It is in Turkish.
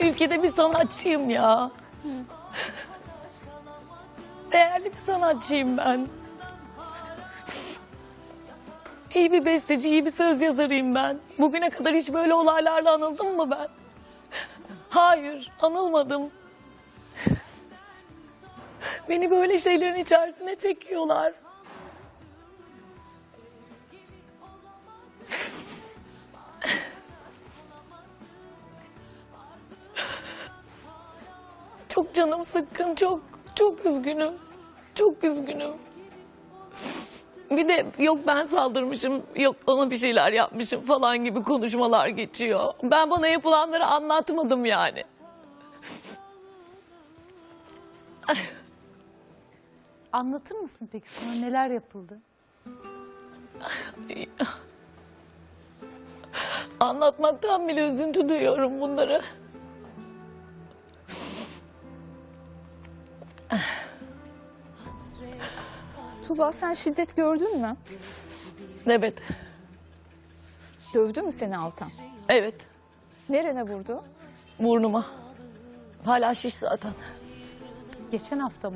ülkede bir sanatçıyım ya. Değerli bir sanatçıyım ben. İyi bir besteci, iyi bir söz yazarıyım ben. Bugüne kadar hiç böyle olaylarla anıldım mı ben? Hayır, anılmadım. Beni böyle şeylerin içerisine çekiyorlar. Çok canım sıkkın, çok çok üzgünüm. Çok üzgünüm. Bir de yok ben saldırmışım, yok ona bir şeyler yapmışım falan gibi konuşmalar geçiyor. Ben bana yapılanları anlatmadım yani. Anlatır mısın peki sana neler yapıldı? Anlatmaktan bile üzüntü duyuyorum bunları. Tuğba sen şiddet gördün mü? Evet, Dövdü mü seni Altan? evet. Nerene vurdu? Burnuma. Hala şiş zaten. Geçen hafta mı?